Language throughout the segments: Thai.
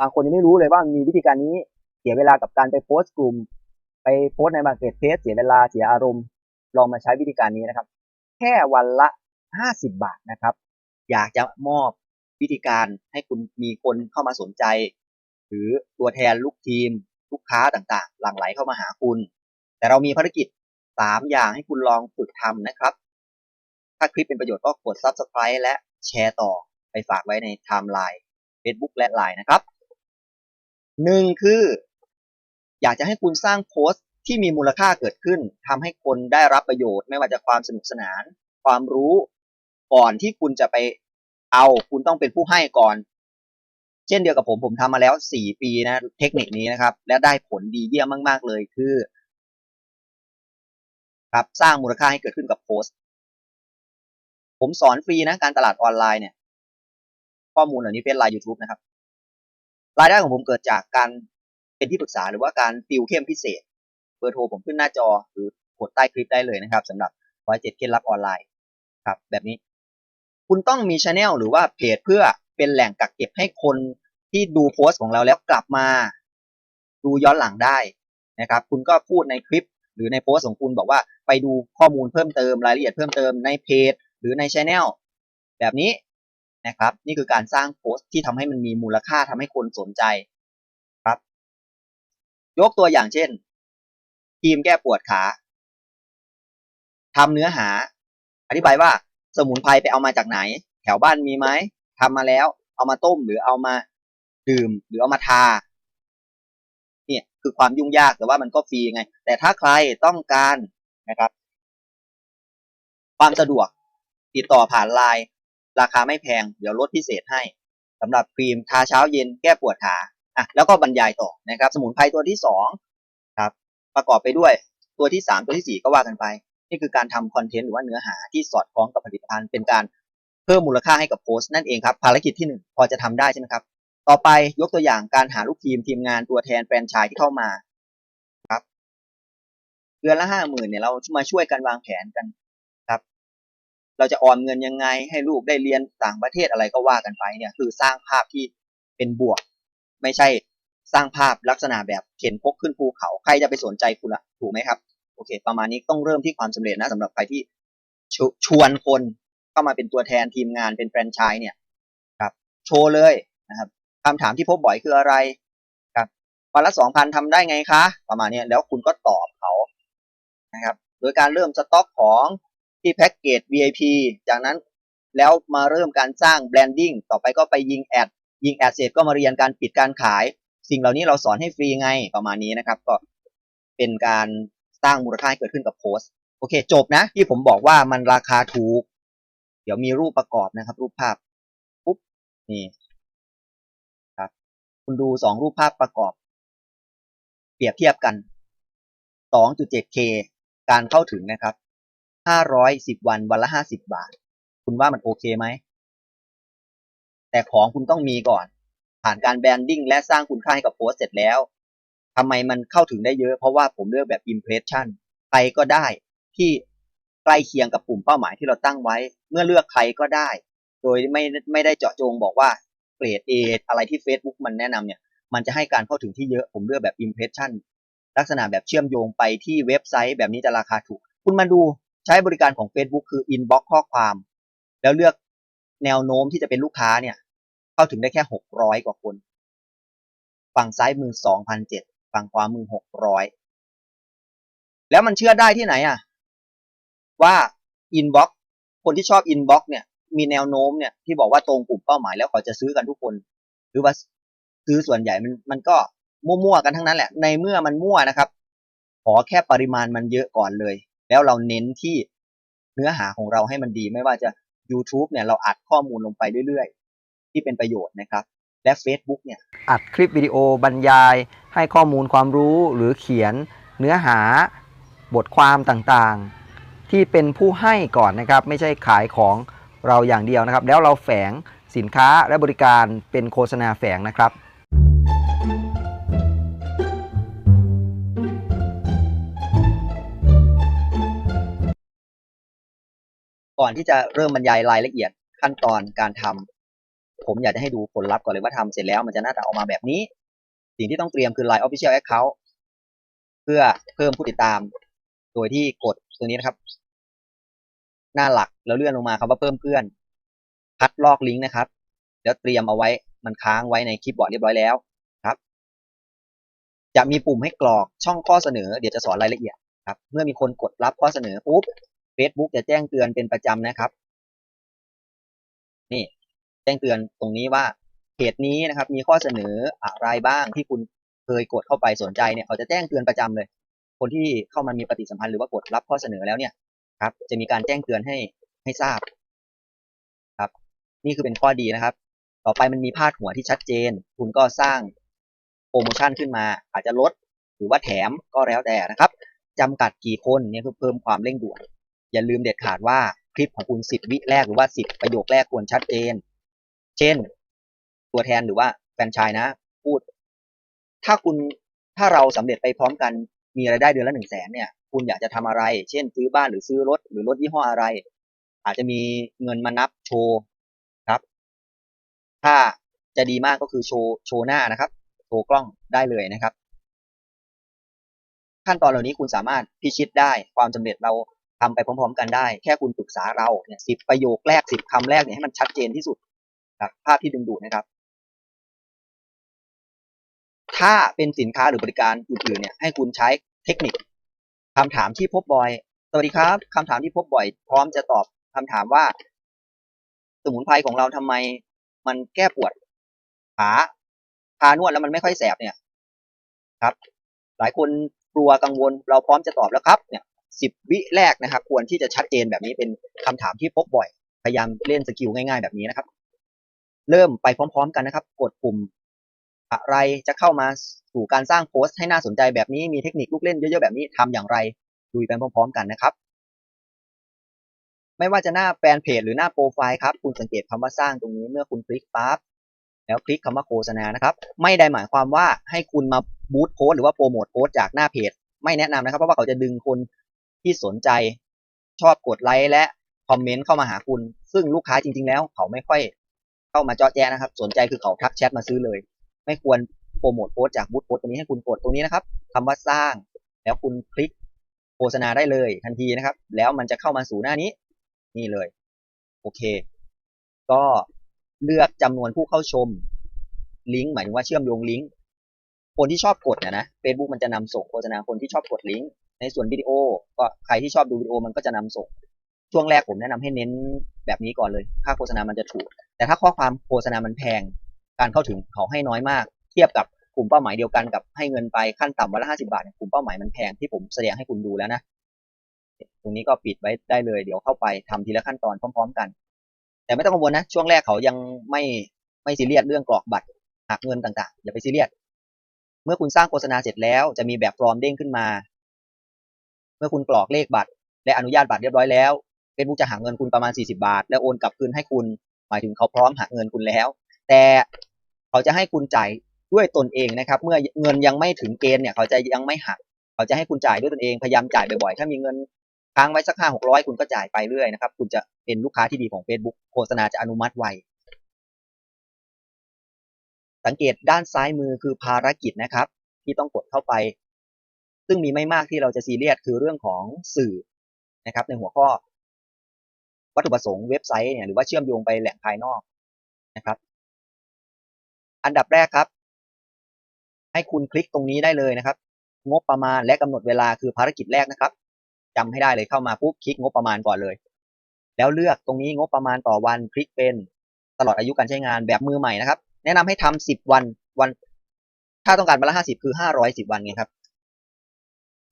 บางคนยังไม่รู้เลยว่ามีวิธีการนี้เสียเวลากับการไปโพสต์กลุ่ม ไปโพสต์ในมาร์เก็ตเพจเสียเวลาเสียอารมณ์ ลองมาใช้วิธีการนี้นะครับ แค่วันละ 50 บาทนะครับ อยากจะมอบวิธีการให้คุณมีคนเข้ามาสนใจ หรือตัวแทนลูกทีม ลูกค้าต่างๆ หลั่งไหลเข้ามาหาคุณ แต่เรามีภารกิจ 3 อย่างให้คุณลองฝึกทำนะครับ ถ้าคลิปเป็นประโยชน์ก็กด Subscribe และแชร์ต่อไปฝากไว้ในไทม์ไลน์ Facebook และ Line นะครับ หนึ่งคือ อยากจะให้คุณสร้างโพสต์ที่มีมูลค่าเกิดขึ้นทำให้คนได้รับประโยชน์ไม่ว่าจะความสนุกสนาน ความรู้ก่อนที่คุณจะไปเอาคุณต้องเป็นผู้ให้ก่อน เช่นเดียวกับผมผมทำมาแล้วสี่ปีนะเทคนิคนี้นะครับ และได้ผลดีเยี่ยมมาก ๆ เลยคือ ครับสร้างมูลค่าให้เกิดขึ้นกับโพสต์ผมสอนฟรีนะการตลาดออนไลน์เนี่ย ข้อมูลเหล่านี้เป็นไลน์ YouTube นะครับ รายได้ของผมเกิดจากการเป็นที่ปรึกษาหรือว่าการติวเข้มพิเศษ เบอร์โทรผมขึ้นหน้าจอหรือกดใต้คลิปได้เลยนะครับสำหรับร้อยเจ็ดเคล็ดลับออนไลน์ครับ แบบนี้ คุณต้องมีช anel หรือว่าเพจเพื่อเป็นแหล่งกักเก็บให้คนที่ดูโพสต์ของเราแล้วกลับมา ดูย้อนหลังได้นะครับ คุณก็พูดในคลิป หรือในโพสต์ของคุณบอกว่าไปดูข้อมูลเพิ่มเติมรายละเอียดเพิ่มเติมในเพจ หรือในช anel แบบนี้ นะครับ นี่คือการสร้างโพสต์ที่ทำให้มันมีมูลค่าทำให้คนสนใจครับ ยกตัวอย่างเช่น ทีมแก้ปวดขาทำเนื้อหา อธิบายว่าสมุนไพรไปเอามาจากไหน แถวบ้านมีไหมทำมาแล้ว เอามาต้มหรือเอามาดื่มหรือเอามาทาเนี่ยคือความยุ่งยากแต่ว่ามันก็ฟรีไง แต่ถ้าใครต้องการนะครับ ความสะดวกติดต่อผ่านไลน์ ราคาไม่แพง เดี๋ยวลดพิเศษให้สำหรับครีมทาเช้าเย็นแก้ปวดขาอะแล้วก็บรรยายต่อนะครับ สมุนไพรตัวที่สองครับประกอบไปด้วยตัวที่สามตัวที่สี่ก็ว่ากันไป นี่คือการทำคอนเทนต์หรือว่าเนื้อหาที่สอดคล้องกับผลิตภัณฑ์เป็นการเพิ่มมูลค่าให้กับโพสต์นั่นเองครับภารกิจที่หนึ่งพอจะทำได้ใช่ไหมครับ ต่อไปยกตัวอย่างการหาลูกทีมทีมงานตัวแทนแฟรนไชส์ที่เข้ามาครับเดือนละห้าหมื่นเนี่ยเรามาช่วยกันวางแผนกัน เราจะออมเงินยังไง ให้ลูกได้เรียนต่างประเทศอะไรก็ว่ากันไปเนี่ย คือสร้างภาพที่เป็นบวก ไม่ใช่สร้างภาพลักษณะแบบเข็นพกขึ้นภูเขาใครจะไปสนใจคุณล่ะถูกไหมครับ โอเค ประมาณนี้ต้องเริ่มที่ความสำเร็จนะสำหรับใครที่ชชวนคนเข้ามาเป็นตัวแทนทีมงานเป็นแฟรนไชส์เนี่ยครับ โชว์เลยนะครับคำถามที่พบบ่อยคืออะไรครับวันละสองพันทำได้ไงคะ ประมาณนี้แล้วคุณก็ตอบเขานะครับ โดยการเริ่มสต็อกของ ที่แพ็กเกจ VIP จากนั้นแล้วมาเริ่มการสร้างแบรนดิ้งต่อไปก็ไปยิงแอด ยิงแอดเสร็จก็มาเรียนการปิดการขาย สิ่งเหล่านี้เราสอนให้ฟรีไงประมาณนี้นะครับ ก็เป็นการสร้างมูลค่าให้เกิดขึ้นกับโพสต์โอเค จบนะ ที่ผมบอกว่ามันราคาถูก เดี๋ยวมีรูปประกอบนะครับ รูปภาพปุ๊บนี่ครับ คุณดูสองรูปภาพประกอบ เปรียบเทียบกัน 2.7K การเข้าถึงนะครับ 510วันวันละ50บบาท คุณว่ามันโอเคไหม แต่ของคุณต้องมีก่อน ผ่านการแบรนดิ้งและสร้างคุณค่าให้กับโพสต์เสร็จแล้วทำไมมันเข้าถึงได้เยอะ เพราะว่าผมเลือกแบบ impression ใครก็ได้ที่ใกล้เคียงกับกลุ่มเป้าหมายที่เราตั้งไว้ เมื่อเลือกใครก็ได้ โดยไม่ไม่ได้เจาะจงบอกว่าเกรด A อะไรที่ Facebook มันแนะนำเนี่ย มันจะให้การเข้าถึงที่เยอะผมเลือกแบบ impression ลักษณะแบบเชื่อมโยงไปที่เว็บไซต์แบบนี้จะราคาถูก คุณมาดู ใช้บริการของ Facebook คือ inbox ข้อความ แล้วเลือกแนวโน้มที่จะเป็นลูกค้าเนี่ย เข้าถึงได้แค่ 600 กว่าคน ฝั่งซ้ายมือ 2,007ฝั่งขวามือ 600 แล้วมันเชื่อได้ที่ไหนอะ ว่า inbox คนที่ชอบ inbox เนี่ยมีแนวโน้มเนี่ยที่บอกว่าตรงกลุ่มเป้าหมายแล้วเขาจะซื้อกันทุกคน หรือว่าซื้อส่วนใหญ่มันมันก็มั่วๆกันทั้งนั้นแหละ ในเมื่อมันมั่วนะครับ ขอแค่ปริมาณมันเยอะก่อนเลย แล้วเราเน้นที่เนื้อหาของเราให้มันดี ไม่ว่าจะ YouTube เนี่ยเราอัดข้อมูลลงไปเรื่อยๆ ที่เป็นประโยชน์นะครับ และ Facebook เนี่ยอัดคลิปวิดีโอบรรยาย ให้ข้อมูลความรู้หรือเขียนเนื้อหาบทความต่างๆ ที่เป็นผู้ให้ก่อนนะครับ ไม่ใช่ขายของเราอย่างเดียวนะครับ แล้วเราแฝงสินค้าและบริการเป็นโฆษณาแฝงนะครับ ก่อนที่จะเริ่มบรรยายรายละเอียดขั้นตอนการทผมอยากจะให้ดูผลลัพธ์ก่อนเลยว่าทำเสร็จแล้วมันจะหน้าตาออกมาแบบนี้ สิ่งที่ต้องเตรียมคือ Line Official Account เพื่อเพิ่มผู้ติดตาม โดยที่กดตัวนี้นะครับ หน้าหลักแล้วเลื่อนลงมาคำว่าเพิ่มเพื่อน คัดลอกลิงก์นะครับ แล้วเตรียมเอาไว้มันค้างไว้ในคลิปบอร์ดเรียบร้อยแล้วครับ จะมีปุ่มให้กรอกช่องข้อเสนอ เดี๋ยวจะสอนรายละเอียดครับ เมื่อมีคนกดรับข้อเสนอปุ๊บ Facebook จะแจ้งเตือนเป็นประจำนะครับ นี่แจ้งเตือนตรงนี้ว่าเพจนี้นะครับ มีข้อเสนออะไรบ้างที่คุณเคยกดเข้าไปสนใจเนี่ยเขาจะแจ้งเตือนประจำเลย คนที่เข้ามามีปฏิสัมพันธ์หรือว่ากดรับข้อเสนอแล้วเนี่ยครับ จะมีการแจ้งเตือนให้ให้ทราบครับ นี่คือเป็นข้อดีนะครับ ต่อไปมันมีพาดหัวที่ชัดเจน คุณก็สร้างโปรโมชั่นขึ้นมา อาจจะลดหรือว่าแถมก็แล้วแต่นะครับจำกัดกี่คนเนี่ยคือเพิ่มความเร่งด่วน อย่าลืมเด็ดขาดว่าคลิปของคุณสิบวิแรกหรือว่าสิบประโยคแรกควรชัดเจน เช่น ตัวแทนหรือว่าแฟนชายนะ พูด ถ้าคุณถ้าเราสำเร็จไปพร้อมกันมีรายได้เดือนละหนึ่งแสนเนี่ย คุณอยากจะทำอะไร เช่น ซื้อบ้านหรือซื้อรถหรือรถยี่ห้ออะไร อาจจะมีเงินมานับโชว์ครับ ถ้าจะดีมากก็คือโชว์โชว์หน้านะครับโชว์กล้องได้เลยนะครับ ขั้นตอนเหล่านี้คุณสามารถพิชิตได้ความสำเร็จเรา ทำไปพร้อมๆ กันได้ แค่คุณปรึกษาเราเนี่ยสิบประโยคแรกสิบคำแรกเนี่ยให้มันชัดเจนที่สุดครับภาพที่ดึงดูดนะครับ ถ้าเป็นสินค้าหรือบริการอื่นๆเนี่ยให้คุณใช้เทคนิคคำถามที่พบบ่อย สวัสดีครับคำถามที่พบบ่อย พร้อมจะตอบคำถามว่า สมุนไพรของเราทำไม มันแก้ปวดขาทานวดแล้วมันไม่ค่อยแสบเนี่ยครับ หลายคนกลัวกังวลเราพร้อมจะตอบแล้วครับ เนี่ย สิบวิแรกนะครับ ควรที่จะชัดเจนแบบนี้เป็นคำถามที่พบบ่อย พยายามเล่นสกิลง่ายๆแบบนี้นะครับ เริ่มไปพร้อม ๆ กันนะครับ กดปุ่มอะไรจะเข้ามาสู่การสร้างโพสต์ให้น่าสนใจแบบนี้มีเทคนิคลูกเล่นเยอะๆแบบนี้ทำอย่างไรดูไปพร้อม ๆ กันนะครับ ไม่ว่าจะหน้าแฟนเพจหรือหน้าโปรไฟล์ครับ คุณสังเกตคำว่าสร้างตรงนี้เมื่อคุณคลิกปั๊บแล้วคลิกคำว่าโฆษณานะครับ ไม่ได้หมายความว่าให้คุณมาบูตโพสหรือว่าโปรโมทโพสจากหน้าเพจ ไม่แนะนำนะครับ เพราะว่าเขาจะดึงคน ที่สนใจ ชอบกดไลค์และคอมเมนต์เข้ามาหาคุณ ซึ่งลูกค้าจริง ๆ แล้ว เขาไม่ค่อยเข้ามาเจาะแจ้นะครับ สนใจคือเขาทักแชทมาซื้อเลย ไม่ควรโปรโมทโพสจากบูตโพสตรงนี้ให้คุณกดตรงนี้นะครับคำว่าสร้าง แล้วคุณคลิกโฆษณาได้เลยทันทีนะครับ แล้วมันจะเข้ามาสู่หน้านี้ นี่เลย โอเค ก็เลือกจำนวนผู้เข้าชม ลิงก์หมายถึงว่าเชื่อมโยงลิงก์คนที่ชอบกดนี่ยนะ Facebook มันจะนำส่งโฆษณาคนที่ชอบกดลิงก์ ในส่วนวิดีโอ ก็ใครที่ชอบดูวิดีโอมันก็จะนำส่ง ช่วงแรกผมแนะนำให้เน้นแบบนี้ก่อนเลย ค่าโฆษณามันจะถูก แต่ถ้าข้อความโฆษณามันแพง การเข้าถึงเขาให้น้อยมาก เทียบกับกลุ่มเป้าหมายเดียวกันกับให้เงินไปขั้นต่ำวันละห้าสิบาทเนี่ยกลุ่มเป้าหมายมันแพงที่ผมแสดงให้คุณดูแล้วนะ ตรงนี้ก็ปิดไว้ได้เลย เดี๋ยวเข้าไปทำทีละขั้นตอนพร้อม ๆ กัน แต่ไม่ต้องกังวลนะ ช่วงแรกเขายังไม่ไม่ซีเรียสเรื่องกรอกบัตรหักเงินต่างๆ อย่าไปซีเรียส เมื่อคุณสร้างโฆษณาเสร็จแล้วจะมีแบบฟอร์มเด้งขึ้นมา มื่อคุณกรอกเลขบัตร และอนุญาตบัตรเรียบร้อยแล้ว Facebook จะหักเงินคุณประมาณ 40 บาท แล้วโอนกลับคืนให้คุณ หมายถึงเขาพร้อมหักเงินคุณแล้ว แต่เขาจะให้คุณจ่ายด้วยตนเองนะครับ เมื่อเงินยังไม่ถึงเกณฑ์เนี่ยเขาจะยังไม่หัก เขาจะให้คุณจ่ายด้วยตนเองพยายามจ่ายบ่อยๆถ้ามีเงินค้างไว้สักห้าหกร้อยคุณก็จ่ายไปเรื่อยนะครับ คุณจะเป็นลูกค้าที่ดีของ Facebook โฆษณาจะอนุมัติไวสังเกตด้านซ้ายมือคือภารกิจนะครับ ที่ต้องกดเข้าไป ซึ่งมีไม่มากที่เราจะซีเรียสคือเรื่องของสื่อนะครับในหัวข้อ วัตถุประสงค์เว็บไซต์เนี่ยหรือว่าเชื่อมโยงไปแหล่งภายนอกนะครับ อันดับแรกครับ ให้คุณคลิกตรงนี้ได้เลยนะครับ งบประมาณและกำหนดเวลาคือภารกิจแรกนะครับจำให้ได้เลยเข้ามาปุ๊บคลิกงบประมาณก่อนเลย แล้วเลือกตรงนี้งบประมาณต่อวันคลิกเป็นตลอดอายุการใช้งานแบบมือใหม่นะครับ แนะนำให้ทำสิบวันวัน ถ้าต้องการวันละห้าสิบคือห้าร้อยสิบวันไงครับ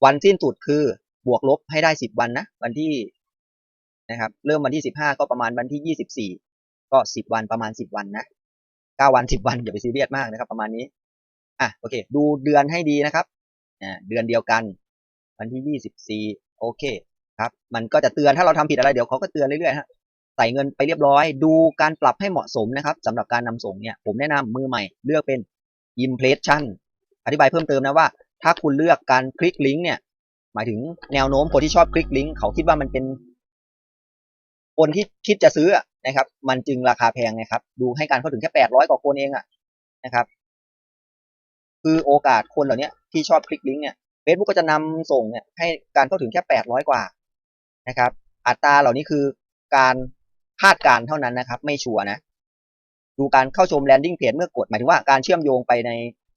วันสิ้นสุดคือบวกลบให้ได้สิบวันนะวันที่นะครับ เริ่มวันที่สิบห้าก็ประมาณวันที่ยี่สิบสี่ก็สิบวันประมาณสิบวันนะเก้าวันสิบวันอย่าไปซีเรียสมากนะครับ ประมาณนี้อะโอเค ดูเดือนให้ดีนะครับอ่าเดือนเดียวกัน วันที่ยี่สิบสี่โอเคครับ มันก็จะเตือนถ้าเราทำผิดอะไรเดี๋ยวเขาก็เตือนเรื่อยๆฮะใส่เงินไปเรียบร้อย ดูการปรับให้เหมาะสมนะครับสำหรับการนำส่งเนี่ยผมแนะนำมือใหม่เลือกเป็น impression อธิบายเพิ่มเติมนะว่า ถ้าคุณเลือกการคลิกลิงก์เนี่ย หมายถึงแนวโน้มคนที่ชอบคลิกลิงก์เขาคิดว่ามันเป็นคนที่คิดจะซื้อนะครับ มันจึงราคาแพงนะครับ ดูให้การเข้าถึงแค่แปดร้อยกว่าคนเองอะนะครับ คือโอกาสคนเหล่านี้ที่ชอบคลิกลิงก์เนี่ย Facebook ก็จะนำส่งเนี่ยให้การเข้าถึงแค่แปดร้อยกว่านะครับ อัตราเหล่านี้คือการคาดการณ์เท่านั้นนะครับ ไม่ชัวร์นะ ดูการเข้าชม landing page เมื่อกดหมายถึงว่าการเชื่อมโยงไปใน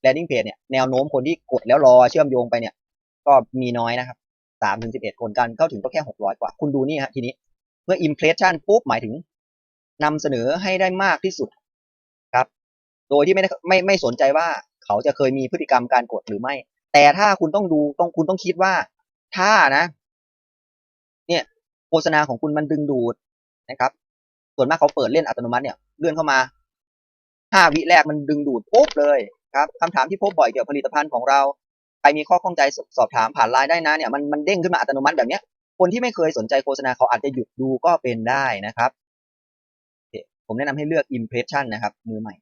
landing page เนี่ยแนวโน้มคนที่กดแล้วรอเชื่อมโยงไปเนี่ย ก็มีน้อยนะครับสามถึงสิบเอ็ดคนการเข้าถึงก็แค่หกร้อยกว่า คุณดูนี่ฮะทีนี้เมื่อ impression ปุ๊บหมายถึงนำเสนอให้ได้มากที่สุดครับ โดยที่ไม่ได้ไม่ไม่สนใจว่าเขาจะเคยมีพฤติกรรมการกดหรือไม่ แต่ถ้าคุณต้องดูต้องคุณต้องคิดว่า ถ้านะ เนี่ยโฆษณาของคุณมันดึงดูดนะครับ ส่วนมากเขาเปิดเล่นอัตโนมัติเนี่ยเลื่อนเข้ามาห้าวิแรกมันดึงดูดปุ๊บเลย ครับคำถามที่พบบ่อยเกี่ยวกับผลิตภัณฑ์ของเรา ใครมีข้อข้องใจสอบถามผ่านไลน์ได้นะเนี่ยมันมันเด้งขึ้นมาอัตโนมัติแบบเนี้ย คนที่ไม่เคยสนใจโฆษณาเขาอาจจะหยุดดูก็เป็นได้นะครับ ผมแนะนำให้เลือก impression นะครับ มือใหม่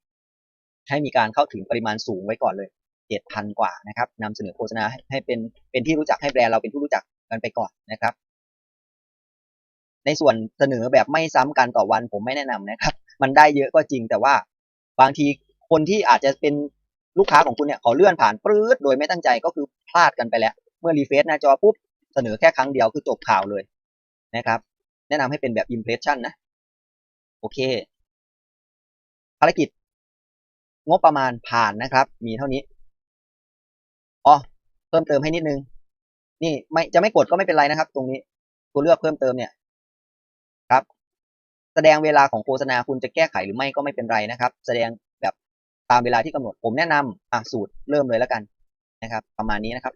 ให้มีการเข้าถึงปริมาณสูงไว้ก่อนเลยเจ็ดพันกว่านะครับนำเสนอโฆษณาให้ให้เป็นเป็นที่รู้จักให้แบรนด์เราเป็นที่รู้จักกันไปก่อนนะครับ ในส่วนเสนอแบบไม่ซ้ำกันต่อวันผมไม่แนะนำนะครับ มันได้เยอะก็จริงแต่ว่าบางทีคนที่อาจจะเป็น ลูกค้าของคุณเนี่ยเขาเลื่อนผ่านปรื๊ดโดยไม่ตั้งใจก็คือพลาดกันไปแล้ว เมื่อรีเฟซหน้าจอปุ๊บเสนอแค่ครั้งเดียวคือจบข่าวเลยนะครับ แนะนำให้เป็นแบบ impression นะโอเค ภารกิจ งบประมาณผ่านนะครับ มีเท่านี้อ๋อเพิ่มเติมให้นิดนึง นี่ไม่จะไม่กดก็ไม่เป็นไรนะครับ ตรงนี้ตัวเลือกเพิ่มเติมเนี่ยครับ แสดงเวลาของโฆษณาคุณจะแก้ไขหรือไม่ก็ไม่เป็นไรนะครับ แสดงามเวลาที่กำหนด ผมแนะนำอะสูตรเริ่มเลยแล้วกันนะครับ ประมาณนี้นะครับ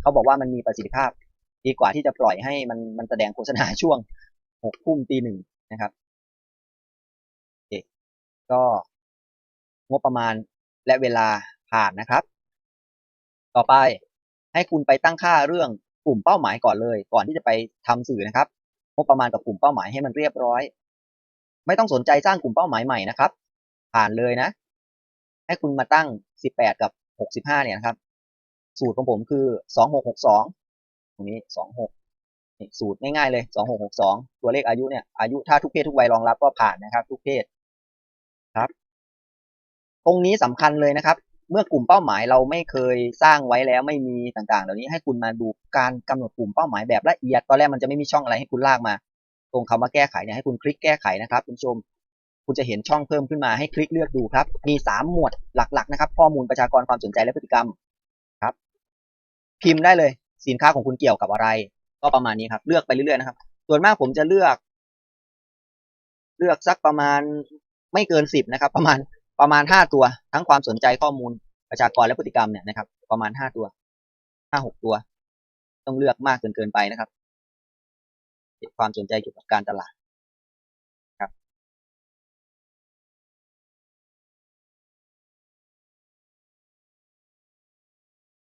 เขาบอกว่ามันมีประสิทธิภาพ ดีกว่าที่จะปล่อยให้มันมันแสดงโฆษณาช่วงหกทุ่มตีหนึ่งนะครับโอเคก็งบประมาณและเวลาผ่านนะครับ ต่อไปให้คุณไปตั้งค่าเรื่องกลุ่มเป้าหมายก่อนเลย ก่อนที่จะไปทำสื่อนะครับงบประมาณกับกลุ่มเป้าหมายให้มันเรียบร้อย ไม่ต้องสนใจสร้างกลุ่มเป้าหมายใหม่นะครับ ผ่านเลยนะ ให้คุณมาตั้ง 18 กับ 65 เนี่ยนะครับ สูตรของผมคือ 2662 ตรงนี้ 26นี่สูตรง่ายๆเลย 2662 ตัวเลขอายุเนี่ย อายุถ้าทุกเพศทุกวัยรองรับก็ผ่านนะครับ ทุกเพศครับ ตรงนี้สำคัญเลยนะครับ เมื่อกลุ่มเป้าหมายเราไม่เคยสร้างไว้แล้วไม่มีต่างๆ เหล่านี้ให้คุณมาดูการกำหนดกลุ่มเป้าหมายแบบละเอียด ตอนแรกมันจะไม่มีช่องอะไรให้คุณลากมา ตรงคำว่าแก้ไขเนี่ยให้คุณคลิกแก้ไขนะครับคุณผู้ชม คุณจะเห็นช่องเพิ่มขึ้นมาให้คลิกเลือกดูครับ มีสามหมวดหลักๆนะครับ ข้อมูลประชากรความสนใจและพฤติกรรมครับ พิมพ์ได้เลย สินค้าของคุณเกี่ยวกับอะไร ก็ประมาณนี้ครับ เลือกไปเรื่อยๆนะครับ ส่วนมากผมจะเลือก เลือกสักประมาณไม่เกินสิบนะครับ ประมาณประมาณห้าตัว ทั้งความสนใจข้อมูลประชากรและพฤติกรรมเนี่ยนะครับ ประมาณห้าตัวห้าหกตัว ต้องเลือกมากเกินเกินไปนะครับความสนใจเกี่ยวกับการตลาด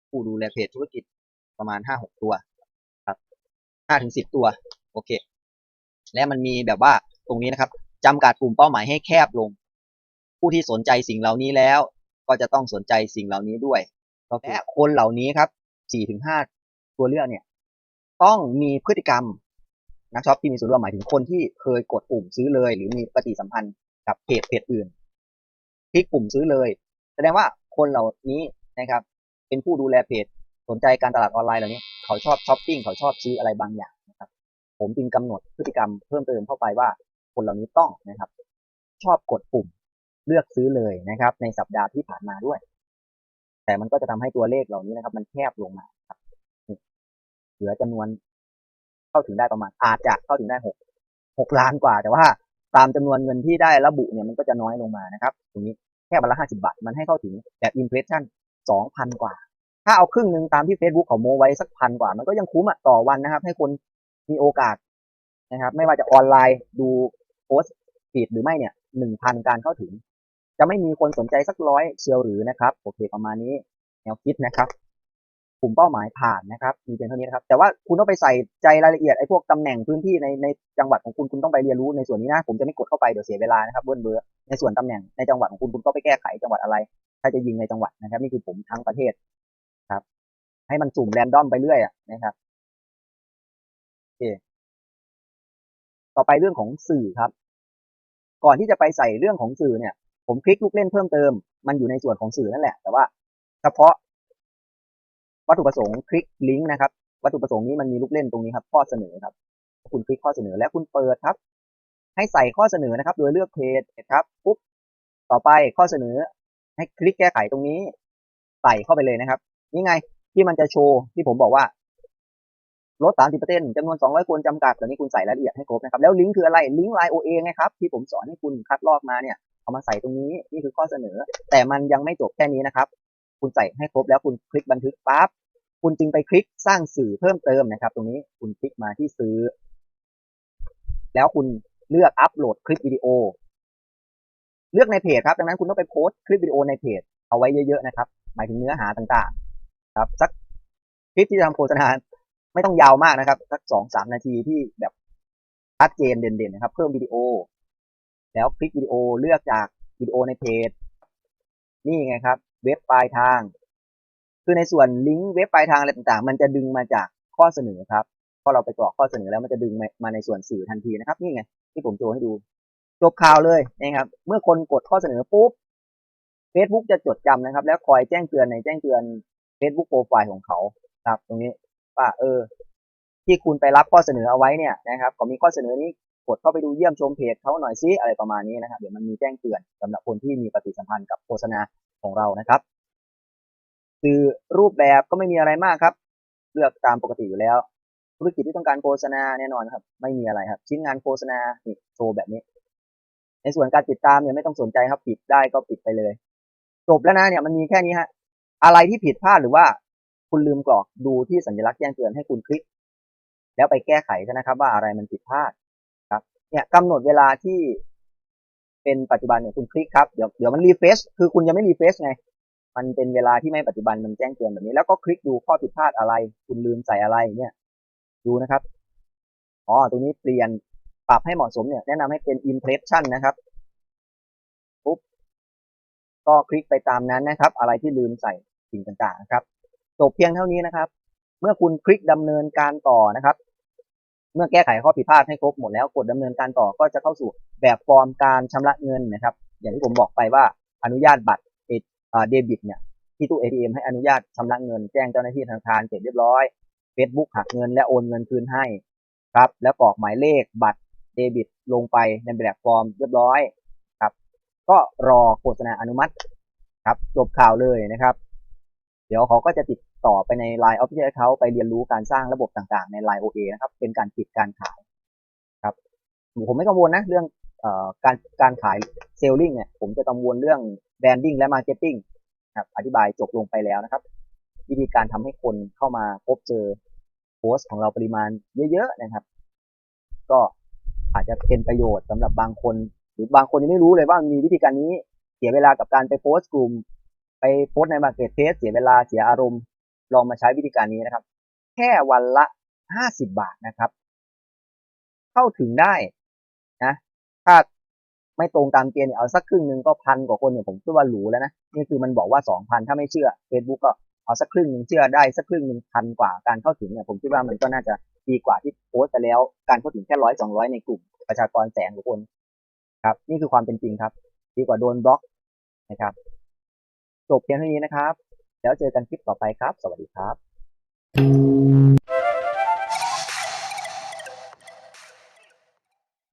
ผู้ดูแลเพจธุรกิจประมาณห้าหกตัวครับห้าถึงสิบตัว โอเค และมันมีแบบว่าตรงนี้นะครับจำกัดกลุ่มเป้าหมายให้แคบลง ผู้ที่สนใจสิ่งเหล่านี้แล้ว ก็จะต้องสนใจสิ่งเหล่านี้ด้วยและคนเหล่านี้ครับสี่ถึงห้าตัวเลือกเนี่ย ต้องมีพฤติกรรมนักช็อปที่มีส่วนร่วมหมายถึงคนที่เคยกดปุ่มซื้อเลย หรือมีปฏิสัมพันธ์กับเพจเพจอื่นคลิกปุ่มซื้อเลย แสดงว่าคนเหล่านี้นะครับ เป็นผู้ดูแลเพจ สนใจการตลาดออนไลน์เหล่านี้ เขาชอบช้อปปิ้งเขาชอบซื้ออะไรบางอย่างนะครับ ผมจึงกำหนดพฤติกรรมเพิ่มเติมเข้าไปว่า คนเหล่านี้ต้องนะครับ ชอบกดปุ่มเลือกซื้อเลยนะครับ ในสัปดาห์ที่ผ่านมาด้วย แต่มันก็จะทำให้ตัวเลขเหล่านี้นะครับ มันแคบลงมาครับเหลือจำนวนเข้าถึงได้ประมาณอาจจะเข้าถึงได้หกหกล้านกว่า แต่ว่าตามจำนวนเงินที่ได้ระบุเนี่ยมันก็จะน้อยลงมานะครับ ตรงนี้แค่วันละห้าสิบาท มันให้เข้าถึงแบบอิมเพรสชั่น สองพันกว่า ถ้าเอาครึ่งหนึ่งตามที่ Facebook เขาโมไว้สักพันกว่า มันก็ยังคุ้มอะต่อวันนะครับ ให้คนมีโอกาสนะครับ ไม่ว่าจะออนไลน์ดูโพสต์ฟีดหรือไม่เนี่ยหนึ่งพันการเข้าถึง จะไม่มีคนสนใจสักร้อยเชียวหรือนะครับโอเคประมาณนี้แนวคิดนะครับกลุ่มเป้าหมายผ่านนะครับ มีเพียงเท่านี้นะครับ แต่ว่าคุณต้องไปใส่ใจรายละเอียดไอ้พวกตำแหน่งพื้นที่ในในจังหวัดของคุณคุณต้องไปเรียนรู้ในส่วนนี้นะ ผมจะไม่กดเข้าไปเดี๋ยวเสียเวลานะครับเบิ้ลเบอร์ในส่วนตำแหน่งในจังหวัดของคุณคุณก็ไปแก้ไขจังหวัดอะไร ถ้าจะยิงในจังหวัดนะครับ นี่คือผมทั้งประเทศครับ ให้มันสุ่มแรนดอมไปเรื่อยอะนะครับโอเคต่อไปเรื่องของสื่อครับ ก่อนที่จะไปใส่เรื่องของสื่อเนี่ย ผมคลิกลูกเล่นเพิ่มเติม มันอยู่ในส่วนของสื่อนั่นแหละ แต่ว่า เฉพาะ วัตถุประสงค์คลิกลิงก์นะครับ วัตถุประสงค์นี้มันมีลูกเล่นตรงนี้ครับ ข้อเสนอครับ คุณคลิกข้อเสนอแล้วคุณเปิดครับ ให้ใส่ข้อเสนอนะครับ โดยเลือกเพจครับปุ๊บต่อไปข้อเสนอ ให้คลิกแก้ไขตรงนี้ ใส่เข้าไปเลยนะครับ นี่ไงที่มันจะโชว์ที่ผมบอกว่าลด30%จำนวน200คนจำกัดตอนนี้คุณใส่รายละเอียดให้ครบนะครับ แล้วลิงก์คืออะไร ลิงก์ไลน์ OA ไงครับ ที่ผมสอนให้คุณคัดลอกมาเนี่ย เอามาใส่ตรงนี้ นี่คือข้อเสนอ แต่มันยังไม่จบแค่นี้นะครับ คุณใส่ให้ครบแล้วคุณคลิกบันทึกปั๊บ คุณจึงไปคลิกสร้างสื่อเพิ่มเติมนะครับ ตรงนี้คุณคลิกมาที่ซื้อ แล้วคุณเลือกอัปโหลดคลิปวิดีโอ เลือกในเพจครับดังนั้นคุณต้องไปโพสต์คลิปวิดีโอในเพจ เอาไว้เยอะๆนะครับ หมายถึงเนื้อหาต่างๆ ครับ สักคลิปที่จะทำโฆษณาไม่ต้องยาวมากนะครับ สักสองสามนาทีที่แบบชัดเจนเด่นๆนะครับ เพิ่มวิดีโอ แล้วคลิกวิดีโอเลือกจากวิดีโอในเพจ นี่ไงครับ เว็บปลายทาง คือในส่วนลิงก์เว็บปลายทางอะไรต่างๆ มันจะดึงมาจากข้อเสนอครับพอเราไปกรอกข้อเสนอแล้วมันจะดึงมาในส่วนสื่อทันทีนะครับ นี่ไงที่ผมโชว์ให้ดู จบข่าวเลยนะครับ เมื่อคนกดข้อเสนอปุ๊บ Facebook จะจดจำนะครับ แล้วคอยแจ้งเตือนในแจ้งเตือน Facebook โปรไฟล์ของเขาครับตรงนี้ว่าเออ ที่คุณไปรับข้อเสนอเอาไว้เนี่ยนะครับก็มีข้อเสนอนี้กดเข้าไปดูเยี่ยมชมเพจเขาหน่อยซิอะไรประมาณนี้นะครับ เดี๋ยวมันมีแจ้งเตือนสำหรับคนที่มีปฏิสัมพันธ์กับโฆษณาของเรานะครับสื่อรูปแบบก็ไม่มีอะไรมากครับ เลือกตามปกติอยู่แล้ว ธุรกิจที่ต้องการโฆษณาแน่นอนครับ ไม่มีอะไรครับ ชิ้นงานโฆษณานี่โชว์แบบนี้ ในส่วนการติดตามเนี่ยไม่ต้องสนใจครับ ปิดได้ก็ปิดไปเลย จบแล้วนะเนี่ยมันมีแค่นี้ฮะ อะไรที่ผิดพลาดหรือว่า คุณลืมกรอกดูที่สัญลักษณ์แจ้งเตือนให้คุณคลิก แล้วไปแก้ไขซะนะครับ ว่าอะไรมันผิดพลาดครับ เนี่ยกำหนดเวลาที่เป็นปัจจุบันเนี่ยคุณคลิกครับเดี๋ยวเดี๋ยวมันรีเฟรชคือคุณยังไม่รีเฟรชไง มันเป็นเวลาที่ไม่ปัจจุบันมันแจ้งเตือนแบบนี้ แล้วก็คลิกดูข้อผิดพลาดอะไร คุณลืมใส่อะไรเนี่ย ดูนะครับอ๋อตรงนี้เปลี่ยน ปรับให้เหมาะสมเนี่ยแนะนำให้เป็น impression นะครับปุ๊บก็คลิกไปตามนั้นนะครับ อะไรที่ลืมใส่สิ่งต่างๆนะครับจบเพียงเท่านี้นะครับ เมื่อคุณคลิกดำเนินการต่อนะครับ เมื่อแก้ไขข้อผิดพลาดให้ครบหมดแล้วกดดำเนินการต่อก็จะเข้าสู่แบบฟอร์มการชำระเงินนะครับ อย่างที่ผมบอกไปว่าอนุญาตบัตรเดบิตเนี่ยที่ตู้ ATM ให้อนุญาตชำระเงิน แจ้งเจ้าหน้าที่ธนาคารเสร็จเรียบร้อย Facebook หักเงินและโอนเงินคืนให้ครับ แล้วกรอกหมายเลขบัตร เดบิตลงไปในแบบฟอร์มเรียบร้อยครับ ก็รอโฆษณาอนุมัติครับจบข่าวเลยนะครับ เดี๋ยวเขาก็จะติดต่อไปใน Line Official Account ไปเรียนรู้การสร้างระบบต่างๆ ใน Line OA นะครับ เป็นการปิดการขายครับผมไม่กังวลนะ เรื่องออการการขายเซลลิงเนี่ยผมจะกังวลเรื่องแบรนดิ้งและมาร์เก็ตติ้งครับอธิบายจบลงไปแล้วนะครับ วิธีการทำให้คนเข้ามาพบเจอโพสต์ของเราปริมาณเยอะๆนะครับ ก็ อาจจะเป็นประโยชน์สำหรับบางคน หรือบางคนยังไม่รู้เลยว่ามีวิธีการนี้เสียเวลากับการไปโพสต์กลุ่ม ไปโพสต์ในมาร์เก็ตเพจเสียเวลาเสียอารมณ์ลองมาใช้วิธีการนี้นะครับ แค่วันละห้าสิบบาทนะครับ เข้าถึงได้นะถ้าไม่ตรงตามเกณฑ์เนี่ยเอาสักครึ่งหนึ่งก็พันกว่าคนเนี่ยผมคิดว่าหรูแล้วนะนี่คือมันบอกว่าสองพันถ้าไม่เชื่อ Facebook ก็เอาสักครึ่งหนึ่งเชื่อได้สักครึ่งหนึ่งพันกว่าการเข้าถึงเนี่ยผมคิดว่ามันก็น่าจะ ดีกว่าที่โพสต์ไปแล้ว การเข้าถึงแค่ร้อยสองร้อยในกลุ่มประชากรแสนกว่าคนครับ นี่คือความเป็นจริงครับ ดีกว่าโดนบล็อกนะครับจบเพียงเท่านี้นะครับ แล้วเจอกันคลิปต่อไปครับ สวัสดีครับ